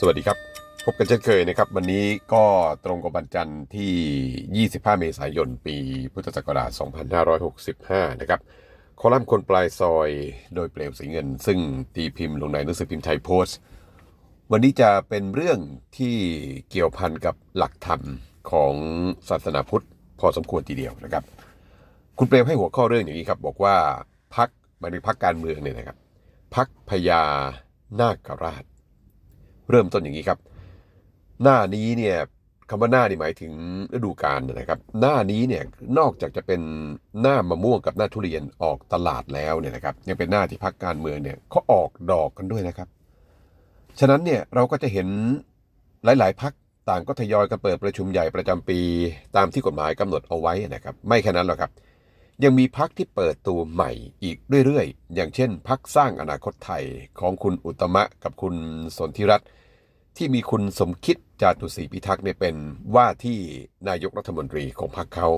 สวัสดีครับ พบกันเช่นเคยนะครับ วันนี้ก็ตรงกับวันจันทร์ที่ 25 เมษายน ปีพุทธศักราช 2565 นะครับ คอลัมน์คนปลายซอยโดยเปลวสีเงิน ซึ่งตีพิมพ์ลงในหนังสือพิมพ์ไทยโพสต์ วันนี้จะเป็นเรื่องที่เกี่ยวพันกับหลักธรรมของศาสนาพุทธพอสมควรทีเดียวนะครับ คุณเปรมให้หัวข้อเรื่องอย่างนี้ครับ บอกว่าพักหมายถึงพักการเมืองเนี่ยนะครับพักพญานาคราช เริ่มต้นอย่างนี้ครับ หน้านี้เนี่ยคำว่าหน้านี่หมายถึงฤดูกาลนะครับ หน้านี้เนี่ยนอกจากจะเป็นหน้ามะม่วงกับหน้าทุเรียนออกตลาดแล้วเนี่ยนะครับ ยังเป็นหน้าที่พักการเมืองเนี่ยเขาออกดอกกันด้วยนะครับ ฉะนั้นเนี่ยเราก็จะเห็นหลาย ๆพักต่างก็ทยอยกันเปิดประชุมใหญ่ประจำปี ตามที่กฎหมายกำหนดเอาไว้นะครับ ไม่แค่นั้นหรอกครับ ยังมีพักที่เปิดตัวใหม่อีกเรื่อยๆ อย่างเช่นพักสร้างอนาคตไทยของคุณอุตมะกับคุณสนธิรัตน์ที่มีคุณสมคิดจาตุศรีพิทักษ์เนี่ยเป็นว่าที่นายกรัฐมนตรีของพรรคเขา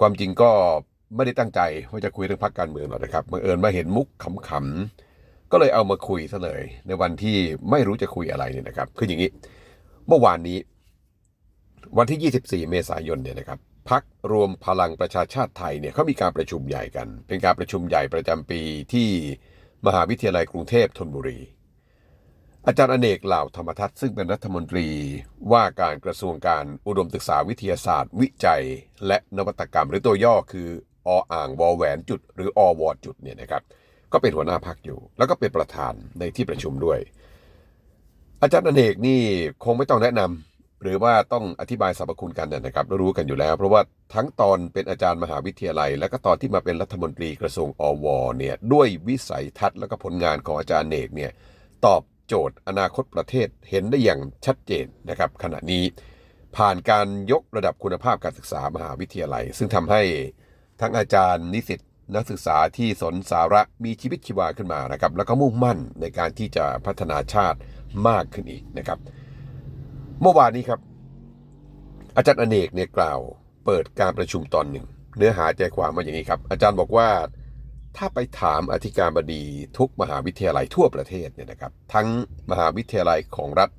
ความจริงก็ไม่ได้ตั้งใจว่าจะคุยเรื่องพรรคการเมืองหรอกนะครับบังเอิญมาเห็นมุกขำๆก็เลยเอามาคุยซะเลยในวันที่ไม่รู้จะคุยอะไรเนี่ยนะครับคืออย่างนี้ เมื่อวานนี้ วันที่ 24 เมษายนเนี่ยนะครับ พักรวมพลังประชาชาติไทยเนี่ยเขามีการประชุมใหญ่กัน เป็นการประชุมใหญ่ประจำปีที่มหาวิทยาลัยกรุงเทพธนบุรี อาจารย์อเนกเหล่าธรรมทัศน์ซึ่งเป็นรัฐมนตรีว่าการกระทรวงการอุดมศึกษาวิทยาศาสตร์ วิจัย และนวัตกรรมหรือตัวย่อคือออ่างวอแหวนจุด หรืออวอจุดเนี่ยนะครับก็เป็นหัวหน้าพักอยู่ แล้วก็เป็นประธานในที่ประชุมด้วย อาจารย์อเนกนี่คงไม่ต้องแนะนำ หรือว่าต้องอธิบายสรรพคุณกันน่นะครับรู้กันอยู่แล้ว เพราะว่าทั้งตอนเป็นอาจารย์มหาวิทยาลัย และก็ตอนที่มาเป็นรัฐมนตรีกระทรวงอวเนี่ยด้วยวิสัยทัศน์และก็ผลงานของอาจารย์เนกเนี่ยตอบโจทย์อนาคตประเทศเห็นได้อย่างชัดเจนนะครับขณะนี้ผ่านการยกระดับคุณภาพการศึกษามหาวิทยาลัย ซึ่งทำให้ทั้งอาจารย์นิสิตนักศึกษาที่สนสาระมีชีวิตชีวาขึ้นมานะครับแล้วก็มุ่งมั่นในการที่จะพัฒนาชาติมากขึ้นอีกนะครับ เมื่อวานนี้ครับ อาจารย์อเนกเนี่ยกล่าว เปิดการประชุมตอนหนึ่ง เนื้อหาใจความมาอย่างนี้ครับ อาจารย์บอกว่าถ้าไปถามอธิการบดีทุกมหาวิทยาลัยทั่วประเทศเนี่ยนะครับ ทั้งมหาวิทยาลัยของรัฐ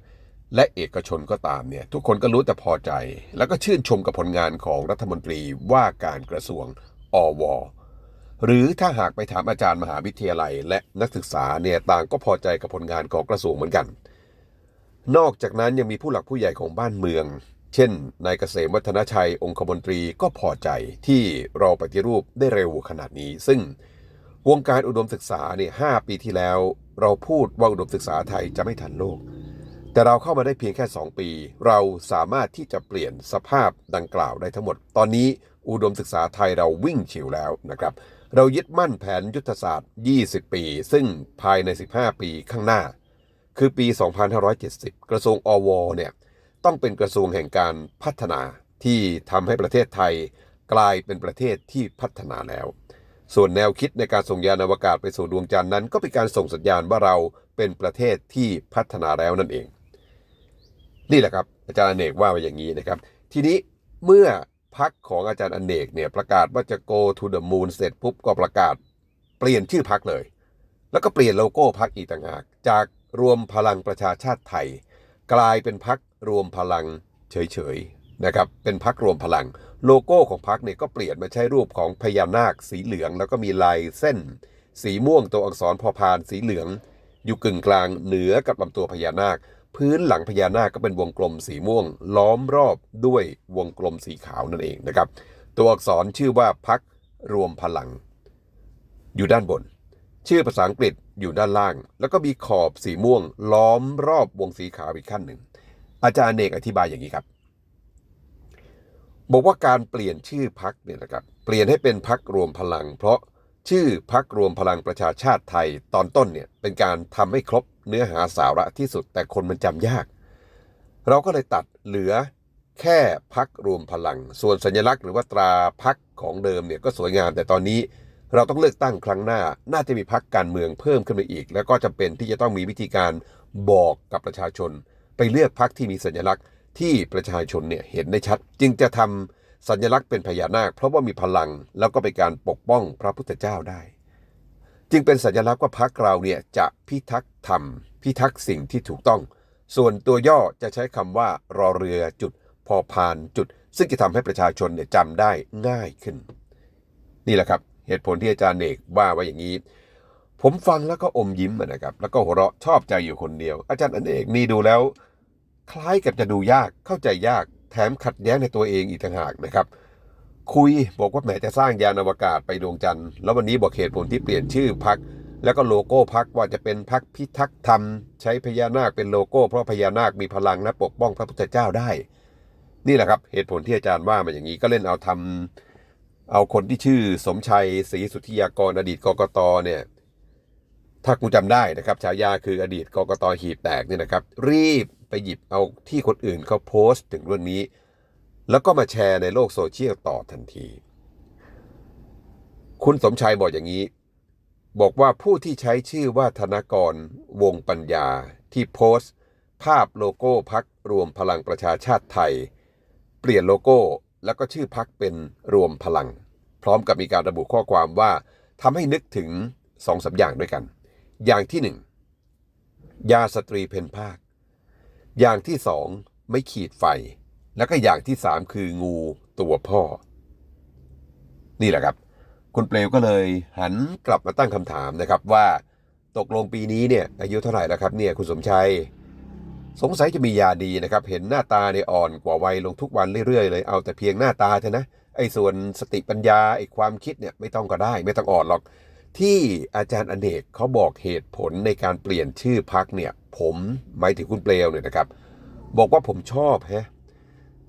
และเอกชนก็ตามเนี่ย ทุกคนก็รู้แต่พอใจ แล้วก็ชื่นชมกับผลงานของรัฐมนตรีว่าการกระทรวงอวหรือถ้าหากไปถามอาจารย์มหาวิทยาลัย และนักศึกษาเนี่ยต่างก็พอใจกับผลงานของกระทรวงเหมือนกัน นอกจากนั้นยังมีผู้หลักผู้ใหญ่ของบ้านเมือง เช่น นายเกษมวัฒนชัยองคมนตรีก็พอใจที่เราปฏิรูปได้เร็วขนาดนี้ ซึ่งวงการอุดมศึกษาเนี่ยหปีที่แล้ว เราพูดว่าอุดมศึกษาไทยจะไม่ทันโลก แต่เราเข้ามาได้เพียงแค่ 2 ปี เราสามารถที่จะเปลี่ยนสภาพดังกล่าวได้ทั้งหมด ตอนนี้อุดมศึกษาไทยเราวิ่งฉิวแล้วนะครับเรายึดมั่นแผนยุทธศาสตร์ 20 ปี ซึ่งภายใน 15 ปีข้างหน้า คือปี 2570 กระทรวงอวเนี่ยต้องเป็นกระทรวงแห่งการพัฒนาที่ทำให้ประเทศไทยกลายเป็นประเทศที่พัฒนาแล้ว ส่วนแนวคิดในการส่งยานอวกาศไปสู่ดวงจันทร์นั้น ก็เป็นการส่งสัญญาณว่าเราเป็นประเทศที่พัฒนาแล้วนั่นเอง นี่แหละครับ อาจารย์อเนกว่ามาอย่างนี้นะครับ ทีนี้เมื่อพักของอาจารย์อเนกเนี่ยประกาศว่าจะ go to the moon เสร็จปุ๊บก็ประกาศ เปลี่ยนชื่อพักเลย แล้วก็เปลี่ยนโลโก้พักอีกต่างหากจาก รวมพลังประชาชาติไทย กลายเป็นพักรวมพลังเฉยๆนะครับเป็นพักรวมพลัง โลโก้ของพักเนี่ยก็เปลี่ยนมาใช้รูปของพญานาคสีเหลือง แล้วก็มีลายเส้น สีม่วงตัวอักษรพอพานสีเหลือง อยู่กึ่งกลางเหนือกับลำตัวพญานาค พื้นหลังพญานาคก็เป็นวงกลมสีม่วง ล้อมรอบด้วยวงกลมสีขาวนั่นเองนะครับตัวอักษรชื่อว่าพักรวมพลัง อยู่ด้านบน ชื่อภาษาอังกฤษอยู่ด้านล่าง แล้วก็มีขอบสีม่วง ล้อมรอบวงสีขาวอีกขั้นหนึ่ง อาจารย์เนกอธิบายอย่างนี้ครับ บอกว่าการเปลี่ยนชื่อพักเนี่ยนะครับ เปลี่ยนให้เป็นพักรวมพลัง เพราะชื่อพักรวมพลังประชาชาติไทยตอนต้นเนี่ยเป็นการทำให้ครบเนื้อหาสาระที่สุดแต่คนมันจำยาก เราก็เลยตัดเหลือแค่พักรวมพลัง ส่วนสัญลักษณ์หรือว่าตราพักของเดิมเนี่ยก็สวยงามแต่ตอนนี้ เราต้องเลือกตั้งครั้งหน้า น่าจะมีพักการเมืองเพิ่มขึ้นมาอีก แล้วก็จำเป็นที่จะต้องมีวิธีการบอกกับประชาชน ไปเลือกพักที่มีสัญลักษณ์ที่ประชาชนเนี่ยเห็นได้ชัด จึงจะทำสัญลักษณ์เป็นพญานาค เพราะว่ามีพลังแล้วก็เป็นการปกป้องพระพุทธเจ้าได้ จึงเป็นสัญลักษณ์ว่าพักเราเนี่ยจะพิทักษ์ธรรม พิทักษ์สิ่งที่ถูกต้อง ส่วนตัวย่อจะใช้คำว่ารอเรือจุดพอพานจุด ซึ่งจะทำให้ประชาชนเนี่ยจำได้ง่ายขึ้น นี่แหละครับ เหตุผลที่อาจารย์เอกว่าไว้อย่างนี้ ผมฟังแล้วก็อมยิ้มนะครับ แล้วก็หัวเราะชอบใจอยู่คนเดียว อาจารย์อเนกนี่ดูแล้ว คล้ายกับจะดูยากเข้าใจยากแถมขัดแย้งในตัวเองอีกต่างหากนะครับ คุยบอกว่าแหมจะสร้างยานอวกาศไปดวงจันทร์แล้ววันนี้บอกเหตุผลที่เปลี่ยนชื่อพักแล้วก็โลโก้พักว่าจะเป็นพักพิทักษ์ธรรม ใช้พญานาคเป็นโลโก้ เพราะพญานาคมีพลังและปกป้องพระพุทธเจ้าได้ นี่แหละครับ เหตุผลที่อาจารย์ว่ามาอย่างนี้ก็เล่นเอาทำ เอาคนที่ชื่อสมชัยศรีสุทธิยากรอดีตกกตเนี่ยถ้ากูจำได้นะครับฉายาคืออดีตกกตหีบแตกเนี่ยนะครับ รีบไปหยิบเอาที่คนอื่นเขาโพสต์ถึงเรื่องนี้ แล้วก็มาแชร์ในโลกโซเชียลต่อทันที คุณสมชัยบอกอย่างนี้ บอกว่าผู้ที่ใช้ชื่อว่าธนกรวงปัญญาที่โพสต์ ภาพโลโก้พักรวมพลังประชาชาติไทย เปลี่ยนโลโก้ แล้วก็ชื่อพักเป็นรวมพลัง พร้อมกับมีการระบุข้อความว่าทำให้นึกถึงสองสามอย่างด้วยกัน อย่างที่หนึ่งยาสตรีเพนภาค อย่างที่สองไม่ขีดไฟ แล้วก็อย่างที่สามคืองูตัวพ่อ นี่แหละครับ คุณเปลวก็เลยหันกลับมาตั้งคำถามนะครับว่า ตกลงปีนี้เนี่ยอายุเท่าไหร่แล้วครับเนี่ยคุณสมชัย สงสัยจะมียาดีนะครับ เห็นหน้าตาเนี่ยอ่อนกว่าวัยลงทุกวันเรื่อยๆ เลย เอาแต่เพียงหน้าตาเถอะนะ ไอ้ส่วนสติปัญญาไอ้ความคิดเนี่ยไม่ต้องก็ได้ ไม่ต้องอ่อนหรอก ที่อาจารย์อเนกเขาบอกเหตุผลในการเปลี่ยนชื่อพักเนี่ยผมหมายถึงคุณเปลวเนี่ยนะครับ บอกว่าผมชอบฮะ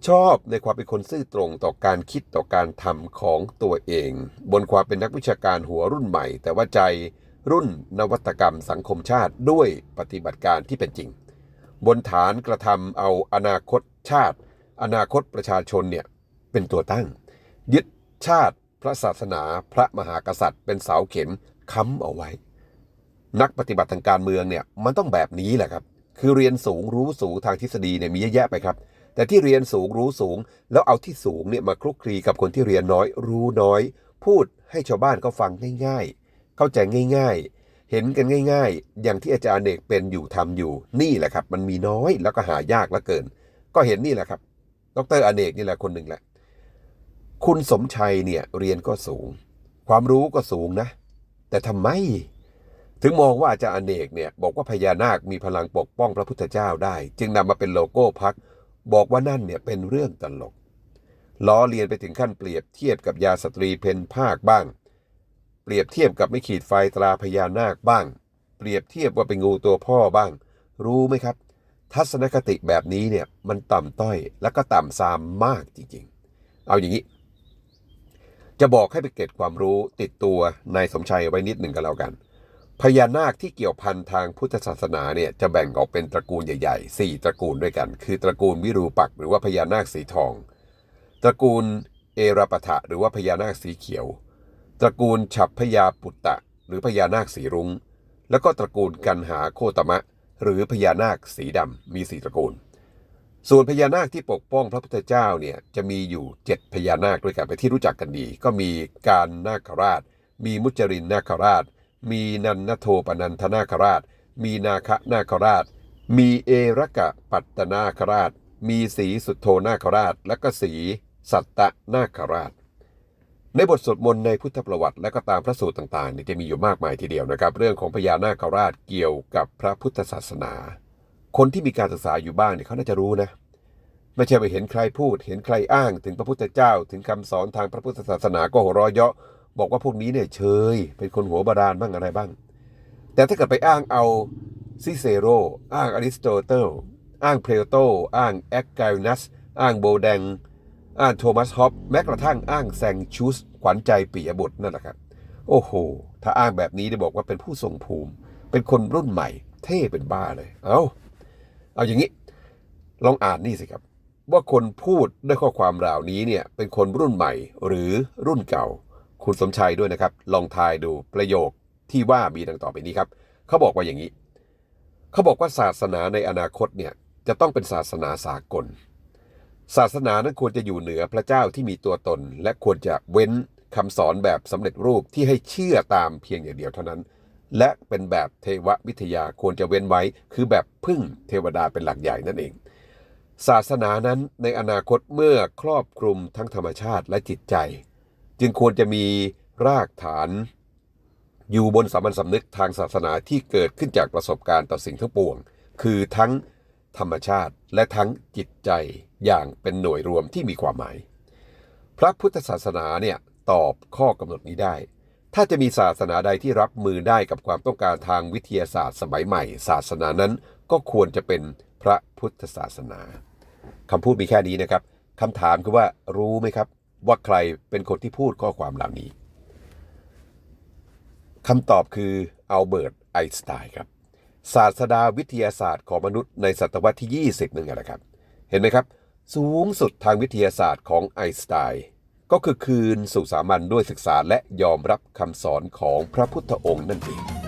ชอบในความเป็นคนซื่อตรงต่อการคิดต่อการทำของตัวเอง บนความเป็นนักวิชาการหัวรุ่นใหม่ แต่ว่าใจรุ่นนวัตกรรมสังคมชาติด้วยปฏิบัติการที่เป็นจริง บนฐานกระทำเอาอนาคตชาติ อนาคตประชาชนเนี่ยเป็นตัวตั้ง ยึดชาติพระศาสนาพระมหากษัตริย์ เป็นเสาเข็มค้ำเอาไว้ นักปฏิบัติทางการเมืองเนี่ยมันต้องแบบนี้แหละครับคือเรียนสูงรู้สูงทางทฤษฎีเนี่ยมีเยอะแยะไปครับ แต่ที่เรียนสูงรู้สูง แล้วเอาที่สูงเนี่ยมาคลุกคลีกับคนที่เรียนน้อย รู้น้อย พูดให้ชาวบ้านเขาฟังง่ายๆ เข้าใจง่าย ๆ เห็นกันง่าย ๆ อย่างที่อาจารย์เอกเป็นอยู่ทำอยู่ นี่แหละครับ มันมีน้อยแล้วก็หายากเหลือเกิน ก็เห็นนี่แหละครับ ดรอเนกนี่แหละคนหนึ่งแหละ คุณสมชัยเนี่ยเรียนก็สูง ความรู้ก็สูงนะ แต่ทำไม ถึงมองว่าอาจารย์อเนกเนี่ยบอกว่าพญานาคมีพลังปกป้องพระพุทธเจ้าได้ จึงนำมาเป็นโลโก้พัก บอกว่านั่นเนี่ยเป็นเรื่องตลกล้อเลียนไปถึงขั้นเปรียบเทียบกับยาสตรีเพนภาคบ้าง เปรียบเทียบกับไม่ขีดไฟตราพญานาคบ้าง เปรียบเทียบว่าเป็นงูตัวพ่อบ้าง รู้ไหมครับ ทัศนคติแบบนี้เนี่ยมันต่ำต้อยแล้วก็ต่ำซามมากจริงๆ เอาอย่างนี้ จะบอกให้ไปเก็บความรู้ติดตัวนายสมชัยไว้นิดหนึ่งกันแล้วกัน พญานาคที่เกี่ยวพันทางพุทธศาสนาเนี่ยจะแบ่งออกเป็นตระกูลใหญ่ๆ 4 ตระกูลด้วยกัน คือตระกูลวิรูปักษ์หรือว่าพญานาคสีทอง ตระกูลเอราปะทะหรือว่าพญานาคสีเขียว ตระกูลฉับพญาปุตตะ หรือพญานาคสีรุง้ง แล้วก็ตระกูลกันหาโคตมะ หรือพญานาคสีดำมีสี่ตระกูล ส่วนพญานาคที่ปกป้องพระพุทธเจ้าเนี่ยจะมีอยู่7พญานาคด้วยกันไปที่รู้จักกันดี ก็มีการนาคราช มีมุจรินนาคราช มีนันนโทปนันทนาคราช มีนาคะนาคราช มีเอรกะปัตตนาคราช มีสีสุทโธนาคราช และก็สีสัตตนาคราช ในบทสวดมนต์ในพุทธประวัติและก็ตามพระสูตรต่างๆนี่จะมีอยู่มากมายทีเดียวนะครับ เรื่องของพญานาคราชเกี่ยวกับพระพุทธศาสนา คนที่มีการศึกษาอยู่บ้างเนี่ยเขาน่าจะรู้นะไม่ใช่ไปเห็นใครพูด เห็นใครอ้างถึงพระพุทธเจ้า ถึงคำสอนทางพระพุทธศาสนาก็หัวเราะเยาะบอกว่าพวกนี้เนี่ยเชย เป็นคนหัวบาดาลบ้างอะไรบ้าง แต่ถ้าเกิดไปอ้างเอาซิเซโรอ้างอริสโตเติลอ้างเพลโตอ้างแอคไกนัส อ้างโบแดง อ้างโทมัสฮอปแม้กระทั่งอ้างแซงชูสขวัญใจปิยบุตรนั่นแหละครับ โอ้โห ถ้าอ้างแบบนี้ได้บอกว่าเป็นผู้ทรงภูมิ เป็นคนรุ่นใหม่ เท่เป็นบ้าเลย เอาเอาอย่างนี้ ลองอ่านนี่สิครับ ว่าคนพูดด้วยข้อความเหล่านี้เนี่ยเป็นคนรุ่นใหม่หรือรุ่นเก่า คุณสมชัยด้วยนะครับ ลองทายดูประโยคที่ว่ามีดังต่อไปนี้ครับ เขาบอกว่าอย่างนี้ เขาบอกว่าศาสนาในอนาคตเนี่ยจะต้องเป็นศาสนาสากล ศาสนานั้นควรจะอยู่เหนือพระเจ้าที่มีตัวตน และควรจะเว้นคำสอนแบบสำเร็จรูปที่ให้เชื่อตามเพียงอย่างเดียวเท่านั้น และเป็นแบบเทววิทยาควรจะเว้นไว้ คือแบบพึ่งเทวดาเป็นหลักใหญ่นั่นเอง ศาสนานั้นในอนาคตเมื่อครอบคลุมทั้งธรรมชาติและจิตใจ จึงควรจะมีรากฐาน อยู่บนสามัญสำนึกทางศาสนาที่เกิดขึ้นจากประสบการณ์ต่อสิ่งทั้งปวง คือทั้ง ธรรมชาติ และทั้งจิตใจอย่างเป็นหน่วยรวมที่มีความหมาย พระพุทธศาสนาเนี่ยตอบข้อกำหนดนี้ได้ ถ้าจะมีศาสนาใดที่รับมือได้กับความต้องการทางวิทยาศาสตร์สมัยใหม่ ศาสนานั้นก็ควรจะเป็นพระพุทธศาสนาคำพูดมีแค่นี้นะครับคำถามคือว่ารู้ไหมครับ ว่าใครเป็นคนที่พูดข้อความเหล่านี้คำตอบคืออัลเบิร์ตไอน์สไตน์ครับ ศาสดาวิทยาศาสตร์ของมนุษย์ในศตวรรษที่ 20นั่นไงละครับ เห็นไหมครับ สูงสุดทางวิทยาศาสตร์ของไอน์สไตน์ก็คือคืนสู่สามัญด้วยศึกษาและยอมรับคำสอนของพระพุทธองค์นั่นเอง